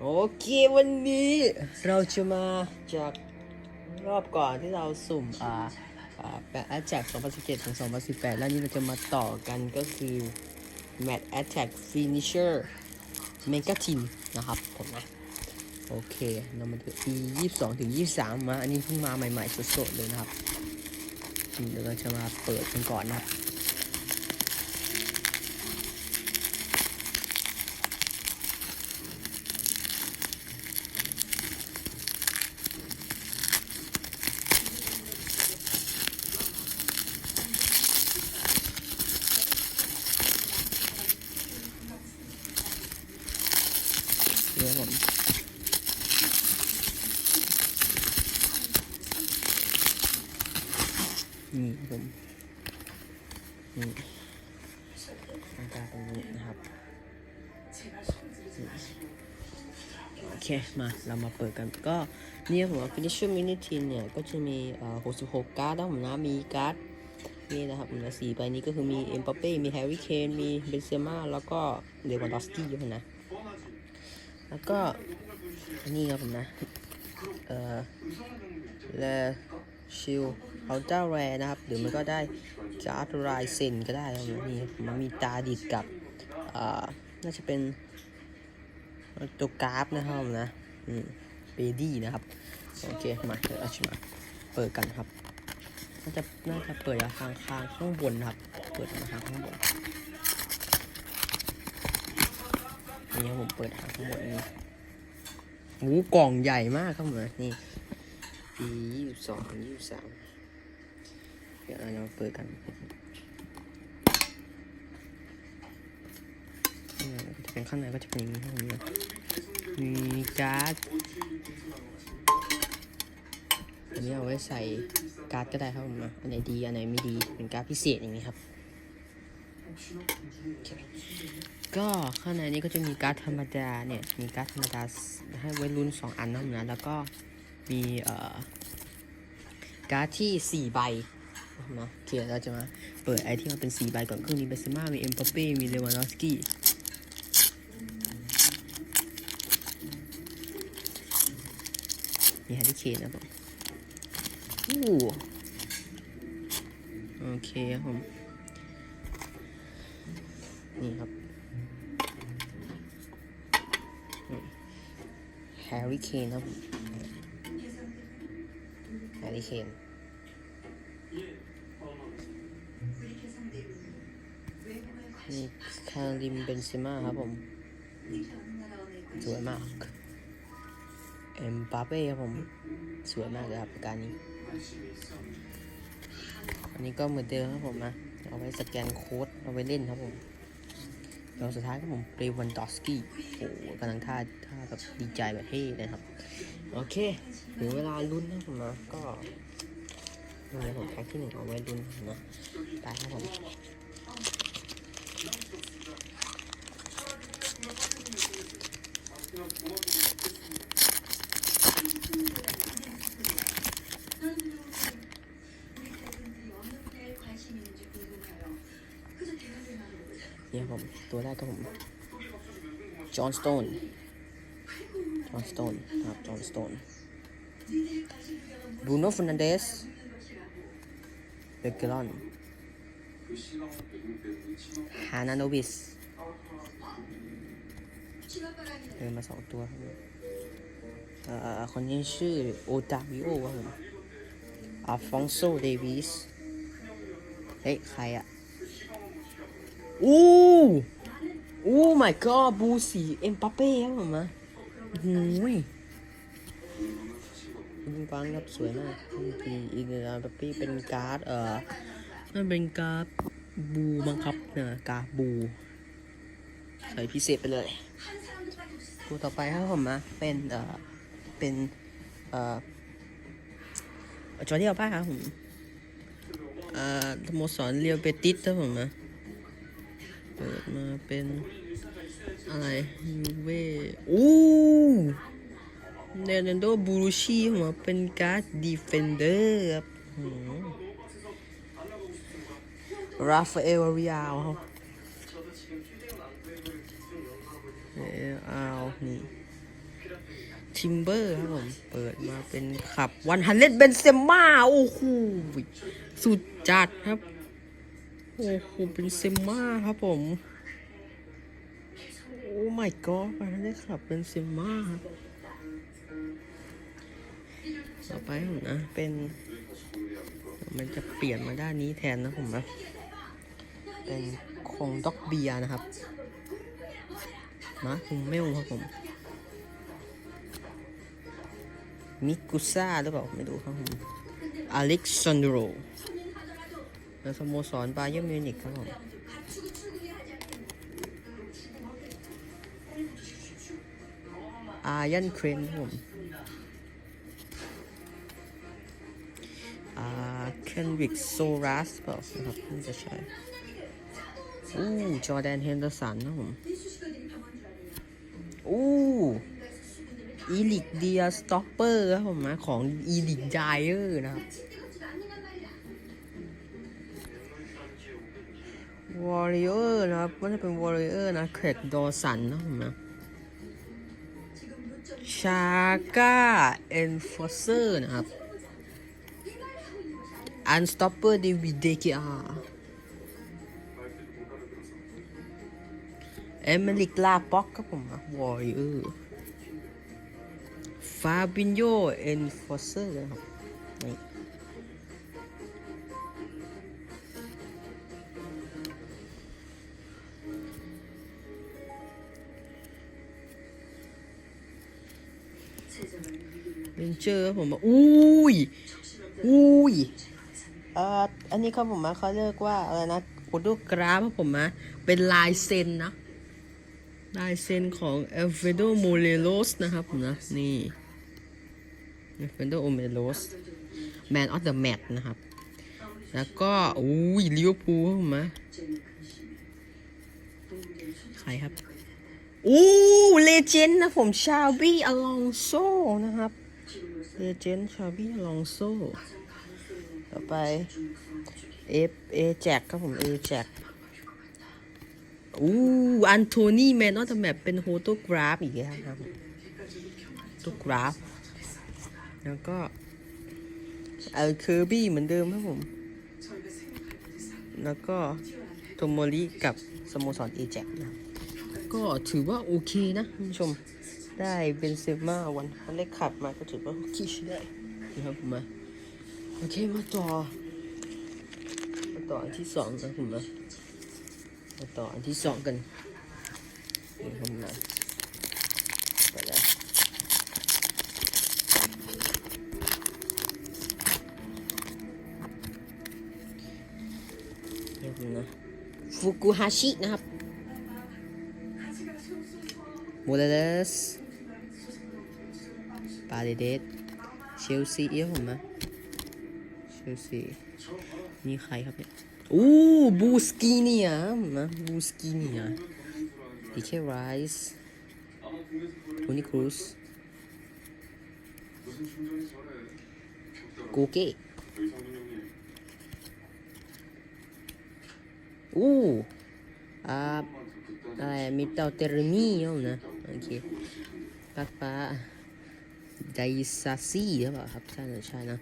โอเค วันนี้เราจะมาจากรอบก่อนที่เราสุ่มอ่าอ่าแปดแอตแทก2017ถึง2018 แล้วนี่เราจะมาต่อกันก็คือ Mad Attack Finisher Mega Team นะครับผมนะ โอเคเรามาดู E 22ถึง23 มา อันนี้เพิ่งมาใหม่ๆสดๆเลยนะครับ เดี๋ยวเราจะมาเปิดกันก่อนนะครับ เดี๋ยวผม นี่ครับผมนี่หน้าตาตรงนี้นะครับโอเค มาเรามาเปิดกันก็เนี่ยผมว่า Finisher Mini Tin เนี่ย ก็จะมีเอ่อ66 การ์ดนะผมนะ มีการ์ดนี่นะครับผมนะสีใบนี้ก็คือมีเอ็ม p ปเป้มีแฮร์รี่เคนมีเบนเซม่าแล้วก็เลวันดอสกี้อยู่นะ แล้วก็นนี้ครับผมนะ เอ่อเลชิล เอัลต้าแรนะครับ หรือมันก็ได้การ์ดไรเซนก็ได้ครับนี่มันมีตาดิดกับอ่าน่าจะเป็นตัวกราฟนะครับนะอืมเบดี้นะครับ โอเค มาเดี๋ยวเราจะมาเปิดกันครับน่าจะน่าจะเปิดทางข้างข้างบนครับ เปิดทางข้างข้างบนนี่ผมเปิดทางข้างบนนี่โอ้กล่องใหญ่มากครับผมนี่ปียี่สิบสองถึงยี่สิบสาม เดี๋ยวเราจะมาเปิดกันนี่จะเป็นข้างในก็จะเป็นอย่างนี้มนะมีการ์ดอันนี้เอาไว้ใส่การ์ดก็ได้ครับผมนะอันไหนดีอันไหนไม่ดีเป็นการ์ดพิเศษอย่างนี้ครับโอเคก็ข้างในนี้ก็จะมีการ์ดธรรมดาเนี่ยมีการ์ดธรรมดาให้ไว้ลุ้นสองอันนะผมนะแล้วก็มีเอ่อการ์ดที่สี่ใบ นะโอเคเราจะมาเปิดไอที่มันเป็นสีใบก่อนก็มีเบสมามีเอ็มปเป้มีเลวานอฟสกี้มีแฮร์รี่เคนนะผมอู้โอเคครับผม นี่ครับแฮร์รี่เคนครับผมแฮร์รี่เคน นี่คาริมเบนเซม่าครับผม สวยมาก เอ็มปาเป้ครับผม สวยมากเลยครับประการนี้ อันนี้ก็เหมือนเดิมครับผมนะ เอาไว้สแกนโค้ด เอาไว้เล่นครับผมแล้วสุดท้ายก็ผมเรวันดอสกี้โอ้โหกำลังท่าท่าแบบดีใจแบบเท่เลยครับ โอเคถึงเวลาลุ้นนะผมนะก็นี่นะผมแพ็คที่หนึ่งเอาไว้ลุ้นนะ ไปครับผม เนี่ยผมตัวแรกก็ผมจอห์นสโตนจอห์นสโตนครับจอห์นสโตนบูโน่ฟ e นันเดสเบเกลอนฮานาโนวิส เดินมาสองตัวครับผมเอ่อคนนี้ชื่อโอตาวิโอครับผมอัลฟองโซเดวิส เฮ้ย ใครอะอู้อู้ my god บูสีเอ็มปาเป้ครับผมนะหูยคุณฟังครับสวยมากทีอีกแล้วปาเป้เป็นการ์ด เออมันเป็นการ์ดบูบังคับนะการ์ดบู ใส่พิเศษไปเลย ตัวต่อไปครับผมนะเป็นเอ่อเป็นเอ่อจอร์เดียลป้าครับผมเอ่อสโมสรเรียวเบติสครับผมนะเปิดมาเป็น อะไรยูเว่อู้เนเรนโดบูรุชีหัวเป็นการ์ดดีเฟนเดอร์ครับราฟาเอลอริอาลครับ เอลอาลนี่ทิมเบอร์ครับผม เปิดมาเป็นขับวันฮันเลดเบนเซม่า โอ้โหสุดจัดครับ โอ้โหเป็นเซม่าครับผม โอ้ my god วันฮันเลดขับเป็นเซม่าครับต่อไปผมนะ เป็น มันจะเปลี่ยนมาด้านนี้แทนนะผมนะเป็นของด็อกเบียนะครับ มาคุมเมลครับผม มิกุซ่าหรือเปล่าไม่รู้ครับผมอเล็กซานโดรแล้วสโมสรบาเยอร์มิวนิกครับผมอายันเครนครับผมอ่าเคนวิกโซรัสเปล่านะครับน่าจะใช่อู้จอแดนเฮนเดอร์สันนะผม อู้อีลิกเดียสต็อปเปอร์ครับผมนะของอีลิกไดเออร์นะครับวอริเออร์นะครับไม่ใช่เป็นวอริเออร์นะเครดดอสันนะผมนะชาก้าเอนฟอร์เซอร์นะครับ Unstopper David DKR Emily ลาป็อกครับผมอะ Warrior Fabinho Enforcer นะครับนี่เรนเจอร์ครับผมอะอุ้ย อุ้ย เอ่อ อันนี้ครับผมเขาเรียกว่าอะไรนะโฟโตกราฟครับผมนะเป็นลายเซ็นนะ ลายเซ็นของเอลเฟโดโมเลโลสนะครับผมนะ นี่เอลเฟโดโมเลโลสแมนออฟเดอะแมตนะครับ แล้วก็อุ้ยลิเวอร์พูลมนะใครครับอู้เลเจนด์นะผมชาบี้อลองโซนะครับเลเจนด์ชาบี้อลองโซต่อไปเอฟเอแจ็คครับผมเอแจ็ค อู้อันโทนี่แมนนอตแมปเป็นโฮโตกราฟอีกแล้วครับโตกราฟ แล้วก็เอลเคอร์บี้เหมือนเดิมครับผม แล้วก็โทโมริกับสโมสรเอแจ็คนะก็ถือว่าโอเคนะคุณผู้ชมได้เบนเซม่าวันวันได้ขับมาก็ถือว่าโอเคใช้ได้นะครับผมมาโอเคมาต่อมาต่ออันที่สองนะผมนะ มาต่ออันที่สองกันนี่ผมนะไปแล้วนี่ผมนะฟุกุฮาชินะครับโมเดเลสปาเดเดสเชลซีเอี้ยผมนะเชลซีนี่ใครครับเนี่ย อู้บูสกีเนียนะบูสกีเนียดีเคไรส์โทนี่ครูซโกเก้อู้อ่าอะไรมิเตลเตอร์มีเอานะโอเคป้าป้าไดซาซี่หรือเปล่าครับใช่นะใช่นะ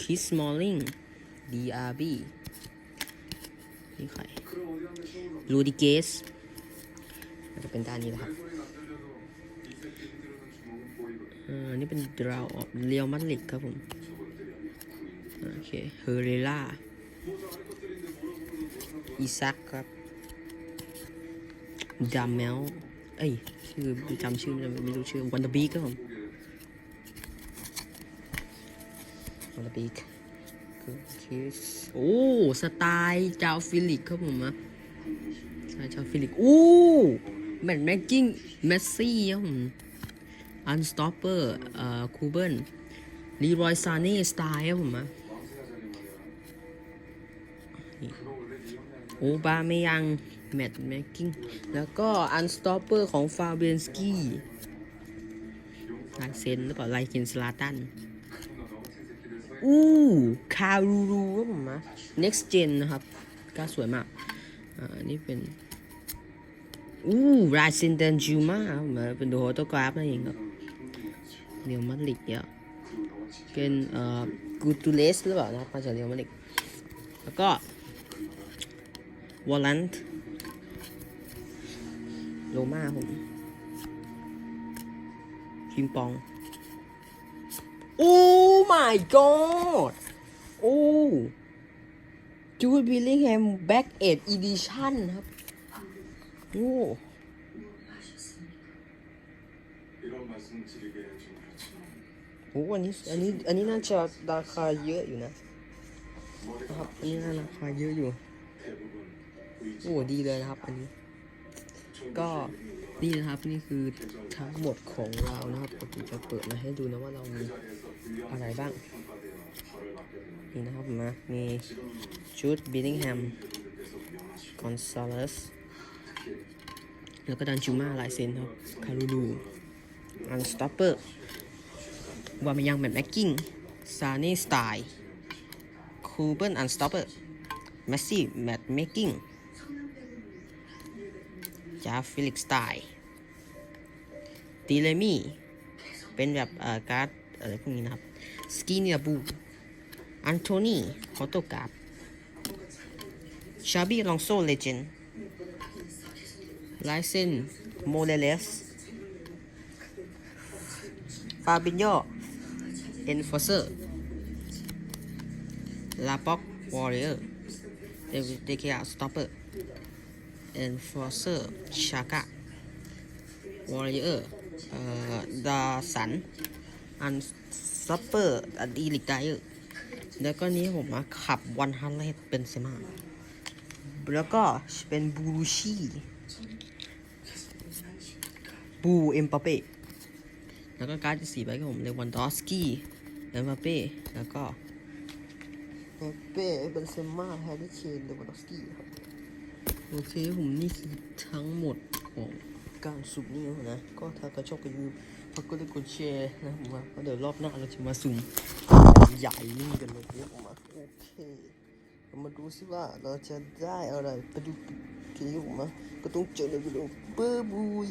คิสมอลลิง DRB นี่ใครลูดิเกสจะเป็นด้านนี้แหละครับออนี่เป็นดราวออฟเรียวมัดลิกครับผม โอเค เฮเรล่า อีซักครับดามเมลเอ้ย ชื่อจำชื่อไม่ได้ไม่รู้ชื่อวันเดอร์บีครับผมวันเดอร์บี คิสโอ้สไตล์จาวฟิลิกครับผมอะสไตล์จาวฟิลิกอู้แมตแม็กกิ้งเมสซี่ครับผมอันสต็อปเปอร์เอ่อคูเบิลลีรอยซาเน่สไตล์ครับผมอะโอบาเมยังแมตแม็กกิ้งแล้วก็อันสต็อปเปอร์ของฟาเบนสกี้ลายเซนหรือเปล่าลายเคนสลาตัน อู้คารูรูครับผมนะ next gen นะครับก็สวยมาก อ่า นี่เป็น อู้ไรซินเดนจูมาครับผมนเป็นดูโฟโตกราฟนั่นเองครับเรียวมาดริดเนี่ยเป็นเอ่อกูตูเลสหรือเปล่านะครับมาจากเรียวมาดริดแล้วก็วอลลันต์โลมาผมคิมปอง โอ้ my god โอ้จูดบิลลิงแฮมแบ็กเอ็ดอีดิชั่นครับ โอ้โอ้อันนี้ อันนี้ อันนี้น่าจะราคาเยอะอยู่นะครับ อันนี้น่าราคาเยอะอยู่ โอ้ดีเลยนะครับ อันนี้ ก็นี่นะครับ นี่คือทั้งหมดของเรานะครับปกติจะเปิดมาให้ดูนะว่าเรามี อะไรบ้าง นี่นะครับมามีชุดบิลลิงแฮมคอนซาเลสแล้วก็ดันจูมาลายเซ็นครับ คารูดูอันสต็อปเปอร์วามายังแมทแม็กกิ้งซานี่สไตล์คูเบิลอันสต็อปเปอร์แมสซี่แมทแม็กกิ้งจาฟิลิกสไตล์ตีเลมี่เป็นแบบเอ่อการ์ด อะไรพวกนี้นะครับสกีเนียบูอันโทนีคอโตการ์ดชาบีลองโซเลเจนด์ลเส้นโมเลเลสฟาบินโยเอนฟอร์เซอร์ลาป็อกวอริเออร์เดวิดเดเคียสต็อปเปอร์เอนฟอร์เซอร์ชากาวอริเออร์เอ่อดาสัน อันสต็อปเปอร์อันอีลิกไดร์แล้วก็นี้ผมมาขับวันฮันเลเป็นเซมาแล้วก็เป็นบูรูชีบูเอ็มปาเป้แล้วก็การ์ดสี่ใบของผมเลวันดอสกี้เอ็มปาเป้แล้วก็เอเป้เบนเซม่าแฮร์รี่เคนเลวันดอสกี้ครับโอเคผมนี่คือทั้งหมดของการสุ่มนี่นะ ก็ถ้าใครชอบก็ย่าลืม ฝากกดไลค์กดแชร์นะผมว่าเพราะเดี๋ยวรอบหน้าเราจะมาสุ่มใหญ่นี่กันเลยเยอะมาโอเคเรามาดูสิว่าเราจะได้อะไรไปดูเกี่ยวมาก็ต้องเจอในวิดีโอเบอร์บุย